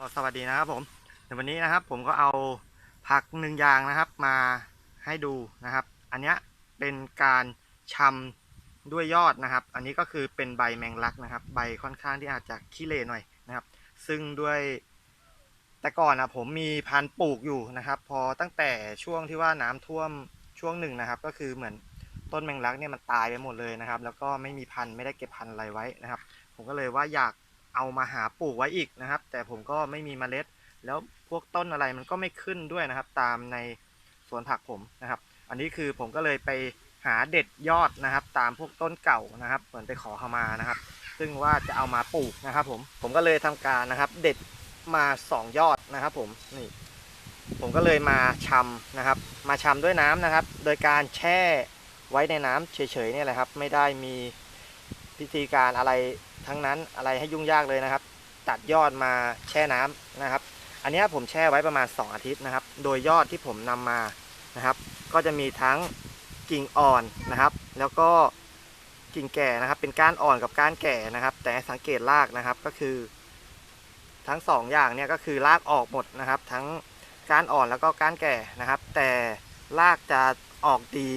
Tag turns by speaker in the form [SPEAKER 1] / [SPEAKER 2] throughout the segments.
[SPEAKER 1] ก็สวัสดีนะครับผมในวันนี้นะครับผมก็เอาผักหนึ่งอย่างนะครับมาให้ดูนะครับ อันนี้เป็นการชำด้วยยอดนะครับ อันนี้ก็คือเป็นใบแมงลักนะครับ ใบค่อนข้างที่อาจจะขี้เหร่หน่อยนะครับ ซึ่งด้วยแต่ก่อนนะผมมีพันธุ์ปลูกอยู่นะครับ พอตั้งแต่ช่วงที่ว่าน้ำท่วมช่วงหนึ่งนะครับ ก็คือเหมือนต้นแมงลักเนี่ยมันตายไปหมดเลยนะครับ แล้วก็ไม่มีพันธุ์ไม่ได้เก็บพันธุ์อะไรไว้นะครับ ผมก็เลยว่าอยาก เอามาหาปลูกไว้อีกนะครับ แต่ผมก็ไม่มีเมล็ด แล้วพวกต้นอะไรมันก็ไม่ขึ้นด้วยนะครับ ตามในสวนผักผมนะครับ อันนี้คือผมก็เลยไปหาเด็ดยอดนะครับ ตามพวกต้นเก่านะครับ เหมือนไปขอเขามานะครับ ซึ่งว่าจะเอามาปลูกนะครับ ผมผมก็เลยทำการนะครับ เด็ดมาสองยอดนะครับ ผมนี่ผมก็เลยมาชำนะครับ มาชำด้วยน้ำนะครับ โดยการแช่ไว้ในน้ำเฉยๆเนี่ยแหละครับ ไม่ได้มีพิธีการอะไร ทั้งนั้นอะไรให้ยุ่งยากเลยนะครับ ตัดยอดมาแช่น้ำนะครับ อันนี้ผมแช่ไว้ประมาณ 2 อาทิตย์นะครับ โดยยอดที่ผมนำมานะครับ ก็จะมีทั้งกิ่งอ่อนนะครับ แล้วก็กิ่งแก่นะครับ เป็นก้านอ่อนกับก้านแก่นะครับ แต่สังเกตรากนะครับก็คือ ทั้งสองอย่างเนี่ยก็คือรากออกหมดนะครับ ทั้งก้านอ่อนแล้วก็ก้านแก่นะครับ แต่รากจะออกดี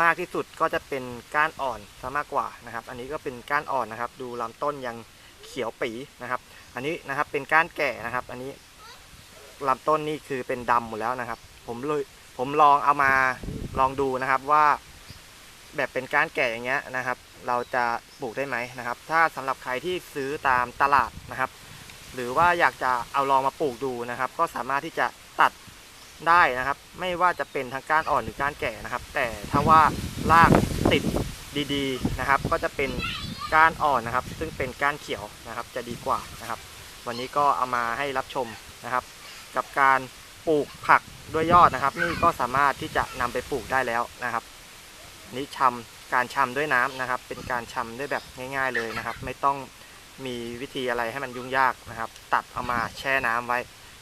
[SPEAKER 1] มากที่สุดก็จะเป็นก้านอ่อนซะมากกว่านะครับ อันนี้ก็เป็นก้านอ่อนนะครับ ดูลำต้นยังเขียวปีนะครับ อันนี้นะครับเป็นก้านแก่นะครับ อันนี้ลำต้นนี่คือเป็นดำหมดแล้วนะครับ ผมเลยผมลองเอามาลองดูนะครับว่าแบบเป็นก้านแก่อย่างเงี้ยนะครับ เราจะปลูกได้ไหมนะครับ ถ้าสำหรับใครที่ซื้อตามตลาดนะครับ หรือว่าอยากจะเอาลองมาปลูกดูนะครับ ก็สามารถที่จะตัด ได้นะครับ ไม่ว่าจะเป็นทั้งก้านอ่อนหรือก้านแก่นะครับ แต่ถ้าว่ารากติดดีๆนะครับ ก็จะเป็นก้านอ่อนนะครับ ซึ่งเป็นก้านเขียวนะครับจะดีกว่านะครับ วันนี้ก็เอามาให้รับชมนะครับ กับการปลูกผักด้วยยอดนะครับ นี่ก็สามารถที่จะนำไปปลูกได้แล้วนะครับนี่ชำการชำด้วยน้ำนะครับ เป็นการชำด้วยแบบง่าย ๆเลยนะครับ ไม่ต้องมีวิธีอะไรให้มันยุ่งยากนะครับ ตัดเอามาแช่น้ำไว้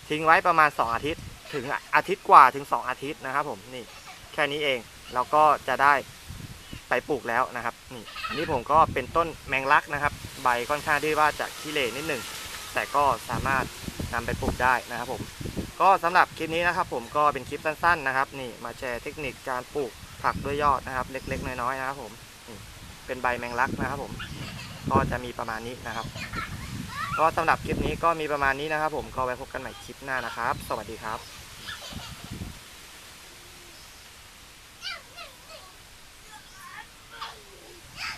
[SPEAKER 1] ทิ้งไว้ประมาณ 2 อาทิตย์ ถึงอาทิตย์กว่าถึง 2 อาทิตย์นะครับผมนี่แค่นี้เองเราก็จะได้ไปปลูกแล้วนะครับนี่อันนี้ผมก็เป็นต้นแมงลักนะครับ ใบค่อนข้างที่ว่าจะขี้เหร่นิดหนึ่งแต่ก็สามารถนำไปปลูกได้นะครับผมก็สำหรับคลิปนี้นะครับ ผมก็เป็นคลิปสั้นๆนะครับ นี่มาแชร์เทคนิคการปลูกผักด้วยยอดนะครับ เล็ก ๆ น้อยๆนะครับ ผมนี่เป็นใบแมงลักนะครับ ผมก็จะมีประมาณนี้นะครับ ก็สำหรับคลิปนี้ก็มีประมาณนี้นะครับ ผมก็ไว้พบกันใหม่คลิปหน้านะครับ สวัสดีครับ